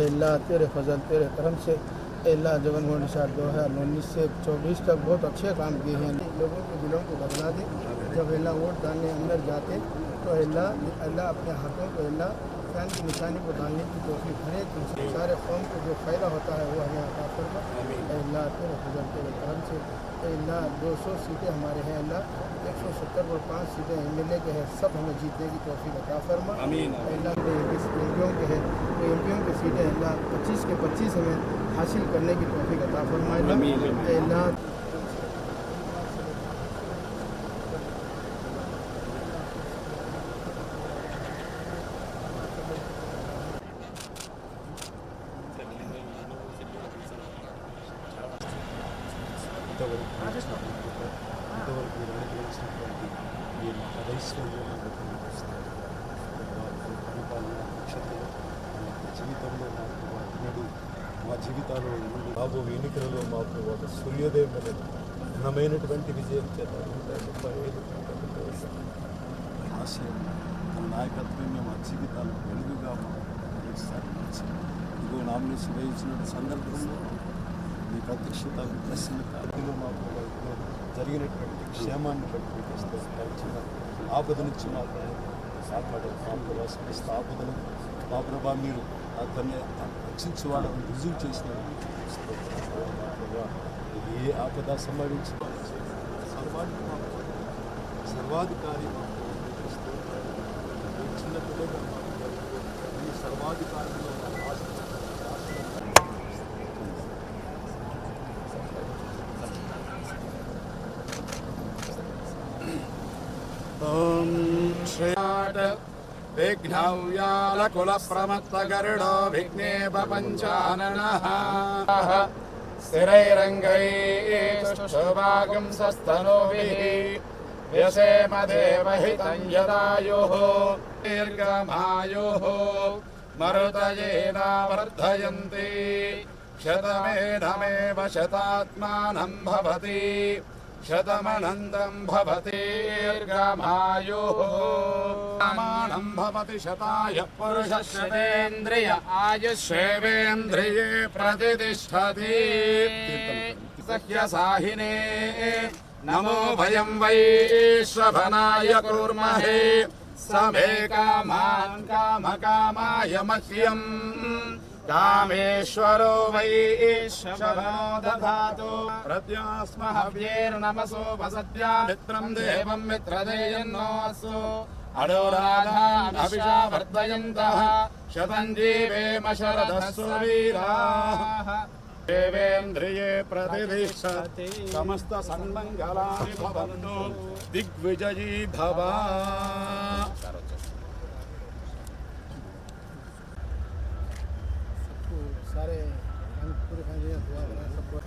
अल्लाह तेरे फजल तेरे करम से अल्लाह जवन वो निशा दो हज़ार उन्नीस से चौबीस तक बहुत अच्छे काम किए हैं। लोगों के दिलों को बदला दे। जब अल्लाह वोट डालने अंदर जाते तो अल्लाह अल्लाह अपने हाथों को अल्लाह फ़ैन की निशानी को डालने की तोफ़ी हर एक इंसान सारे कौम को जो फ़ायदा होता है वो हमें फरमा ए अल्लाह फजल तेरे करम से। अल्लाह दो सौ सीटें हमारे हैं अल्लाह एक सौ सत्तर और पाँच सीटें एम एल ए के हैं सब हमें जीतने की तोफ़ी अता फरमा। अल्लाह के एम पियों के हैं तो एम पियों की सीटें अल्लाह पच्चीस के पच्चीस हमें हासिल करने की तोफ़ी अता फरमा अल्लाह ఇంతవరకు ఇంతవరకు మీరు అనుగ్రహించినటువంటి మీ ఐశ్వర్యాన్ని కనిపిస్తారు పరిపాలన నక్షత్రం మా జీవితంలో మాకు ఎన్నడూ మా జీవితాలు బాబు రాబో ఎన్నికలలో మాకు ఒక సూర్యోదయం అనేది ఘనమైనటువంటి విజయం చేత నూట ముప్పై ఐదు ఆశయం మన నాయకత్వమే మా జీవితాలు వెలుగుగా మాకు ప్రవేశిస్తారు ఇదిగో నామినేషన్ వేయించిన సందర్భంలో మీ ప్రత్యక్షత మీ ప్రసన్నత జరిగినటువంటి క్షేమాన్ని బట్టి మీకు స్తోత్రాలు. చిన్న ఆపద నుంచి మాకు కాపాడారు మా ప్రభావ సమస్త ఆపదను మా ప్రభా మీరు అతన్ని రక్షించి వాళ్ళని రుజువు చేసిన ఏ ఆపద సంభవించి సర్వాధిక మా సర్వాధికారి विघ्नव्यालकुलप्रमत्तगरुडो विघ्नेपपञ्चाननः स्थिरैरङ्गैस्तुभागं सस्तनोभिः व्यसेमदेवहितं यदायुः दीर्घमायुः मरुतयेनावर्धयन्ति शतमेधमेव शतात्मानं भवति शतमनन्दं भवति दीर्घमायुः समानं भवति शताय पुरुषशतेन्द्रिय आयुष्येवेन्द्रिये प्रतिष्ठति। सह्यसाहिने, नमो भयं वैश्वभनाय कुर्महे। समे कामान् कामकामाय मह्यम्। कामेश्वरो वैश्वरो दधातु प्रत्यास्म हव्यैर्नमसो वसद्या मित्रम् देवम् मित्रदेयन्नोऽसु अडोराधानभिषा वर्धयन्तः शतम् जीवेम शरदः सुवीराः देवेन्द्रिये प्रतिष्ठति समस्त सन्मङ्गलानि भवन्तु। दिग्विजयी भव सारे पूरे फैमिली हुआ सबको